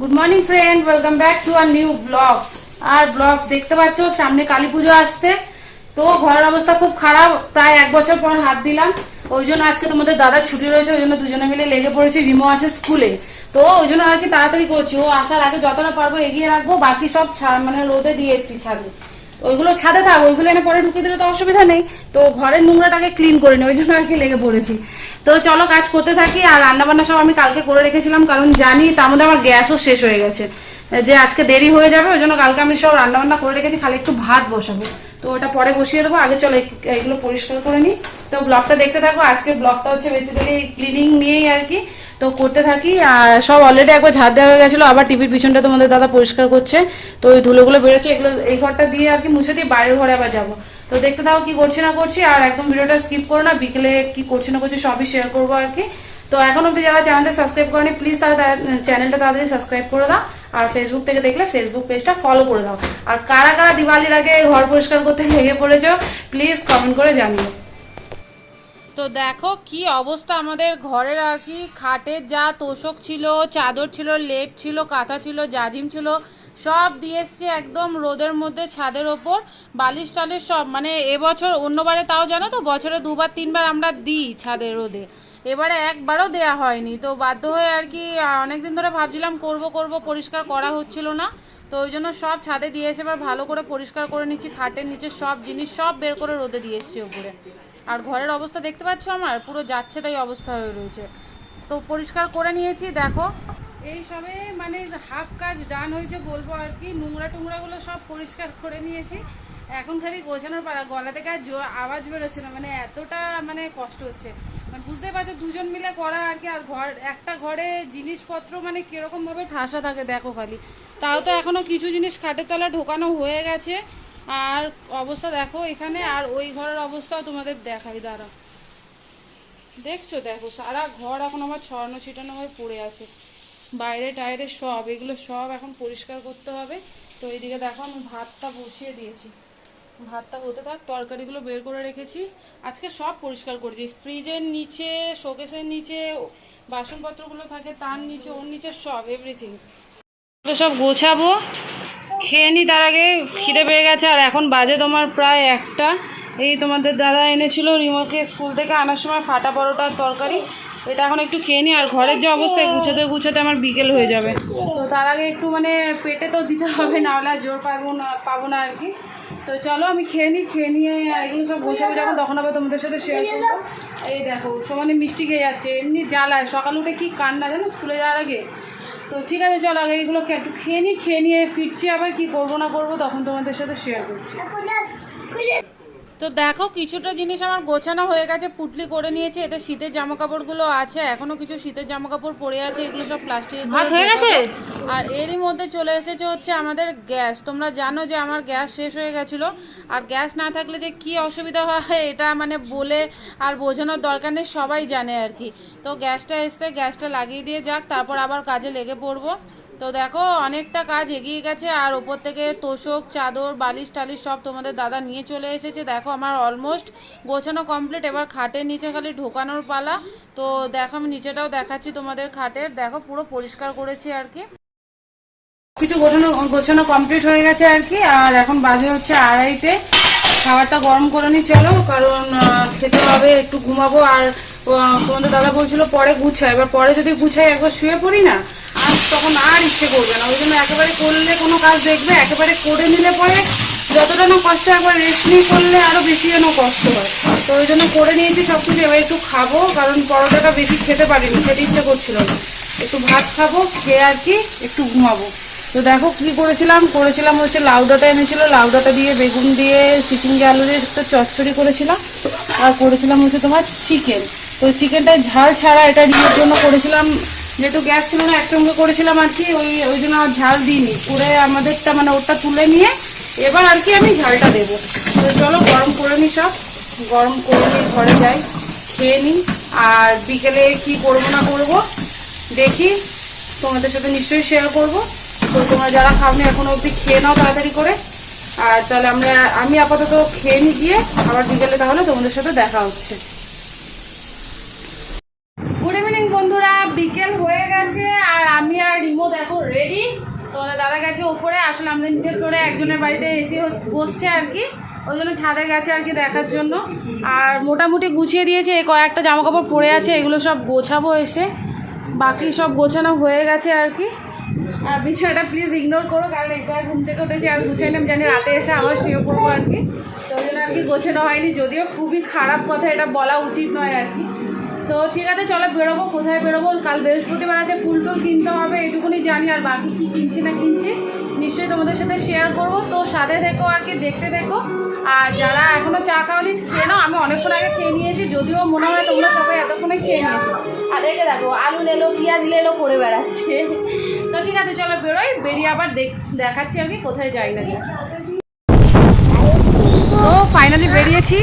Good morning friend welcome back to our new vlogs our vlogs দেখতে পাচ্ছ, সামনে কালী পুজো আসছে। তো ঘরের অবস্থা খুব খারাপ, প্রায় এক বছর পর হাত দিলাম। ওই জন্য আজকে তোমাদের দাদার ছুটি রয়েছে, ওই জন্য দুজনে মিলে লেগে পড়েছি, রিমো আছে স্কুলে তো ওই জন্য আর কি তাড়াতাড়ি করছি। ও আসার আগে যতটা পারব এগিয়ে রাখব, বাকি সব মানে রোদে দিয়ে এসছি ছাদে। ওইগুলো ছাদে থাক, ওইগুলো এনে পরে ঢুকিয়ে দিলে তো অসুবিধা নেই। তো ঘরের নোংরাটাকে ক্লিন করে নি, ওই জন্য আর কি লেগে পড়েছি। তো চলো কাজ করতে থাকি, আর রান্নাবান্না সব আমি কালকে করে রেখেছিলাম, কারণ জানি তার মধ্যে আমার গ্যাসও শেষ হয়ে গেছে। যে আজকে দেরি হয়ে যাবে, ওই জন্য কালকে আমি সব রান্নাবান্না করে রেখেছি, খালি একটু ভাত বসাবো। তো ওটা পরে বসিয়ে দেবো। আগে চলো এগুলো পরিষ্কার করে নিই। তো ব্লগটা দেখতে থাকো। আজকে ব্লগটা হচ্ছে বেসিক্যালি ক্লিনিং নিয়েই আর কি। তো করতে থাকি। আর সব অলরেডি একবার ঝাড় দেওয়া হয়ে গেছিল। আবার টিভির পিছনটা তোমাদের দাদা পরিষ্কার করছে। তো ওই ধুলোগুলো বেরোচ্ছে। এগুলো এই ঘরটা দিয়ে আর কি মুছে দিয়ে বাইরের ঘরে আবার যাব। তো দেখতে থাকো কি করছি না করছি। আর একদম ভিডিওটা স্কিপ করো না। বিকেলে কি করছি না করছি সবই শেয়ার করব আর কি। তো এখন অব্দি যারা চ্যানেলটা সাবস্ক্রাইব করেনি প্লিজ তারা চ্যানেলটা তাড়াতাড়ি সাবস্ক্রাইব করে দাও। আর ফেসবুক থেকে দেখলে ফেসবুক পেজটা ফলো করে দাও। আর কারা কারা দিওয়ালির আগে ঘর পরিষ্কার করতে লেগে পড়েছো প্লিজ কমেন্ট করে জানিও। তো দেখো কি অবস্থা আমাদের ঘরের আর কি। খাটের যা তোষক ছিল, চাদর ছিল, লেপ ছিল, কাঁথা ছিল, জাজিম ছিল, সব দিয়ে এসছে একদম রোদের মধ্যে ছাদের ওপর। বালিশ টালিশ সব মানে এবছর অন্যবারে তাও জানো তো, বছরে দুবার তিনবার আমরা দিই ছাদের রোদে। এবারে একবারও দেয়া হয়নি। তো বাধ্য হয়ে আর কি অনেকদিন ধরে ভাবছিলাম করব করব, পরিষ্কার করা হচ্ছিল না। তো ওই জন্য সব ছাদে দিয়ে এসে এবার ভালো করে পরিষ্কার করে নিচ্ছি। খাটের নিচে সব জিনিস সব বের করে রোদে দিয়ে এসছি ওপরে। আর ঘরের অবস্থা দেখতে পাচ্ছ আমার? পুরো যাচ্ছে তাই অবস্থা হয়ে রয়েছে। তো পরিষ্কার করে নিয়েছি, দেখো। এই সবে মানে হাফ কাজ ডান হয়েছে বলব আর কি। নোংরা টুংরাগুলো সব পরিষ্কার করে নিয়েছি। এখন খালি গোছানোর পারা গলা থেকে আর জোর আওয়াজ বেরোচ্ছে না। মানে এতটা মানে কষ্ট হচ্ছে। বুঝতে পারছ, দুজন মিলে করা আর কি, আর ঘর, একটা ঘরে জিনিসপত্র মানে কীরকম ভাবে ঠাসা থাকে দেখো খালি। তাও তো এখনও কিছু জিনিস খাটের তলায় ঢোকানো হয়ে গেছে। আর অবস্থা দেখো এখানে, আর ওই ঘরের অবস্থাও তোমাদের দেখাই দাঁড়া দেখছ দেখো, সারা ঘর এখন আমার ছড়ানো ছিটানো হয়ে পড়ে আছে। বাইরে টাইরে সব, এগুলো সব এখন পরিষ্কার করতে হবে। তো এইদিকে দেখো আমি ভাতটা বসিয়ে দিয়েছি। ভাতটা হতে থাক, তরকারিগুলো বের করে রেখেছি। আজকে সব পরিষ্কার করেছি। ফ্রিজের নিচে, শোকেসের নিচে, বাসনপত্রগুলো থাকে তার নিচে, ওর নিচে সব এভরিথিং সব গোছাবো। খেয়ে নি তার আগে, খিদে পেয়ে গেছে। আর এখন বাজে তোমার প্রায় একটা। এই তোমাদের দাদা এনেছিল রিমোকে স্কুল থেকে আনার সময় ফাটা পরোটার তরকারি। এটা এখন একটু খেয়ে নি। আর ঘরের যে অবস্থায় গুছাতে গুছাতে আমার বিকেল হয়ে যাবে। তো তার আগে একটু মানে পেটে তো দিতে হবে না হলে জোর পাবো না পাবো না আর কি। তো চলো আমি খেয়ে নিই খেয়ে নিয়ে এগুলো সব বসে যখন তখন আবার তোমাদের সাথে শেয়ার করব। এই দেখো সমানে মিষ্টি খেয়ে যাচ্ছে এমনি জ্বালায়। সকাল উঠে কি কান্না জানো স্কুলে যাওয়ার আগে? তো ঠিক আছে চলো আগে এগুলো একটু খেয়ে নিই খেয়ে নিয়ে ফিরছি আবার কি করব না করব তখন তোমাদের সাথে শেয়ার করছি। তো দেখো কিছুটা জিনিস আমার গোছানো হয়ে গেছে পুটলি করে নিয়েছি এতে শীতের জামা কাপড়গুলো আছে এখনও কিছু শীতের জামা কাপড় পরে আছে এগুলো সব প্লাস্টিক হয়ে গেছে? আর এরই মধ্যে চলে এসেছে হচ্ছে আমাদের গ্যাস। তোমরা জানো যে আমার গ্যাস শেষ হয়ে গেছিল আর গ্যাস না থাকলে যে কি অসুবিধা হয় এটা মানে বলে আর বোঝানোর দরকার নেই সবাই জানে আর কি। তো গ্যাসটা এসতে গ্যাসটা লাগিয়ে দিয়ে যাক তারপর আবার কাজে লেগে পড়ব। তো দেখো, অনেকটা কাজ এগিয়ে গেছে। আর ওপর থেকে তোষক, চাদর, বালিশ টালিশ সব তোমাদের দাদা নিয়ে চলে এসেছে। দেখো, আমার অলমোস্ট গোছানো কমপ্লিট এবার খাটের নিচে খালি ঢোকানোর পালা। তো দেখো, আমি নিচেটাও দেখাচ্ছি তোমাদের খাটের। দেখো, পুরো পরিষ্কার করেছি আর কি। কিছু গোছানো গোছানো কমপ্লিট হয়ে গেছে আর কি। আর এখন বাজে হচ্ছে আড়াইটে। খাবারটা গরম করে নি, চলো। কারণ খেতে হবে, একটু ঘুমাবো। আর তোমাদের দাদা বলছিল পরে গুছাই এবার পরে যদি গুছাই, একবার শুয়ে পড়ি না তখন আর ইচ্ছে করবে না? ওই জন্য একেবারে করলে কোনো কাজ দেখবে, একেবারে করে নিলে পরে যতটা না কষ্ট, একবার রেস্ট নিয়ে করলে আরও বেশি যেন কষ্ট হয়। তো ওই জন্য করে নিয়েছি সব কিছু এবার একটু খাব, কারণ পরোটাটা বেশি খেতে পারিনি, খেতে ইচ্ছে করছিল না। একটু ভাত খাব, খেয়ে আর কি একটু ঘুমাবো। তো দেখো কি করেছিলাম? করেছিলাম হচ্ছে লাউ ডাঁটা এনেছিল। লাউ ডাঁটা দিয়ে বেগুন দিয়ে চিচিঙ্গে আলু দিয়ে একটা চচ্চড়ি করেছিলাম। আর করেছিলাম হচ্ছে তোমার চিকেন তো চিকেনটা ঝাল ছাড়া এটা রিওর জন্য করেছিলাম যেহেতু গ্যাস ছিল না, একসঙ্গে করেছিলাম আর কি, ওই ওই জন্য আর ঝাল দিইনি। করে আমাদেরটা মানে ওটা তুলে নিয়ে এবার আর কি আমি ঝালটা দেবো। তো চলো গরম করে নিই সব। গরম করে নিই ঘরে যাই, খেয়ে নিই। আর বিকেলে কি করব না করব, দেখি। তোমাদের সাথে নিশ্চয়ই শেয়ার করব। তো তোমরা যারা খাওনি এখনও অবধি খেয়ে নাও তাড়াতাড়ি করে। আর তাহলে আমরা আমি আপাতত খেয়ে নি গিয়ে, আবার বিকেলে তাহলে তোমাদের সাথে দেখা হচ্ছে গুড ইভিনিং বন্ধুরা বিকেল হয়ে গেছে আর আমি আর রিমো দেখো রেডি ওপরে আসলে আমাদের নিচের ফ্লোরে একজনের বাড়িতে এসি বসছে আর কি। ওই জন্য ছাদে গেছে আর কি দেখার জন্য। আর মোটামুটি গুছিয়ে দিয়েছে কয়েকটা জামা কাপড় পরে আছে, এগুলো সব গোছাবো এসে। বাকি সব গোছানো হয়ে গেছে আর কি। আর বিষয়টা প্লিজ ইগনোর করো, কারণ একবার ঘুম থেকে উঠেছি আর গুছিয়ে নিলাম, জানি রাতে এসে আবার শুয়ে পড়ব আর কি। তো ওই জন্য আর কি গোছানো হয়নি, যদিও খুবই খারাপ কথা, এটা বলা উচিত নয় আর কি। তো ঠিক আছে, চলো বেরোবো, কোথায় বেরোবো? কাল বৃহস্পতিবার আছে, ফুল টুল কিনতে হবে, এটুকুনি জানি, আর বাকি কি কিনছি না কিনছি নিশ্চয়ই তোমাদের সাথে শেয়ার করব। তো সাথে থেকো আর কি, দেখতে দেখো আর যারা এখনও চা খাওয়ানি খেয়ে নাও। আমি অনেকক্ষণ আগে খেয়ে নিয়েছি, যদিও মনে হয় তোমরা সবাই এতক্ষণে খেয়ে নিয়েছো। আর রেখে দেখো, আলু লেলো, পেঁয়াজ লেলো করে বেড়াচ্ছে। তো ঠিক আছে, চলো বেরোই। বেরিয়ে আবার দেখ, দেখাচ্ছি আর কি, কোথায় যাই না তো ফাইনালি বেরিয়েছি।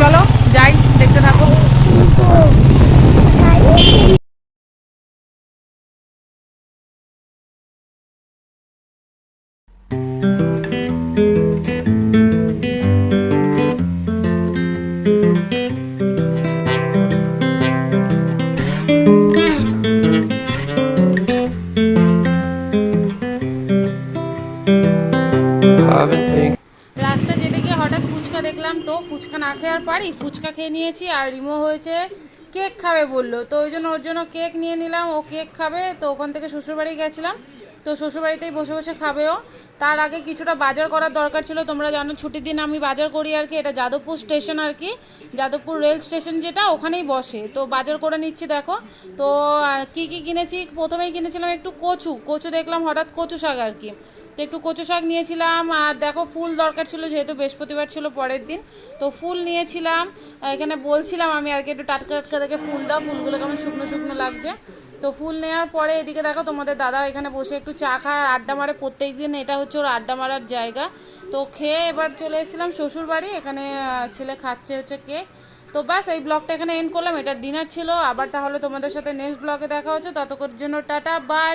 চলো, যাই, দেখতে থাকো। রাস্তা যেতে গিয়ে হঠাৎ ফুচকা দেখলাম তো ফুচকা না খেয়ে আর পারি, ফুচকা খেয়ে নিয়েছি আর রিমো হয়েছে, কেক খাবে বলল। তো ওই জন্য ওর জন্য কেক নিয়ে নিলাম, ও কেক খাবে, তো ওখান থেকে শ্বশুরবাড়ি গেছিলাম। তো শ্বশুরবাড়িতেই বসে বসে খাবেও। তার আগে কিছুটা বাজার করার দরকার ছিল। তোমরা জানো, ছুটির দিন আমি বাজার করি আর কি। এটা যাদবপুর স্টেশন আর কি। যাদবপুর রেল স্টেশন যেটা, ওখানেই বসে। তো বাজার করে নিচ্ছি, দেখো। তো কি কি কিনেছি? প্রথমেই কিনেছিলাম একটু কচু। কচু দেখলাম হঠাৎ কচু শাক আর কি। তো একটু কচু শাক নিয়েছিলাম। আর দেখো, ফুল দরকার ছিল, যেহেতু বৃহস্পতিবার ছিল পরের দিন। তো ফুল নিয়েছিলাম। এখানে বলছিলাম আমি আর কি, একটু টাটকা টাটকা দেখে ফুল দাও। ফুলগুলো কেমন শুকনো শুকনো লাগছে। তো ফুল নেওয়ার পরে এদিকে দেখো তোমাদের দাদা এখানে বসে একটু চা খায় আর আড্ডা মারে। প্রত্যেক দিন এটা হচ্ছে ওর আড্ডা মারার জায়গা। তো খেয়ে এবার চলে এসেছিলাম শ্বশুর বাড়ি এখানে ছেলে খাচ্ছে হচ্ছে কেক। তো ব্যাস, এই ব্লগটা এখানে এন্ড করলাম। এটা ডিনার ছিল। আবার তাহলে তোমাদের সাথে নেক্সট ব্লগে দেখা হচ্ছে। ততক্ষণের জন্য টাটা বাই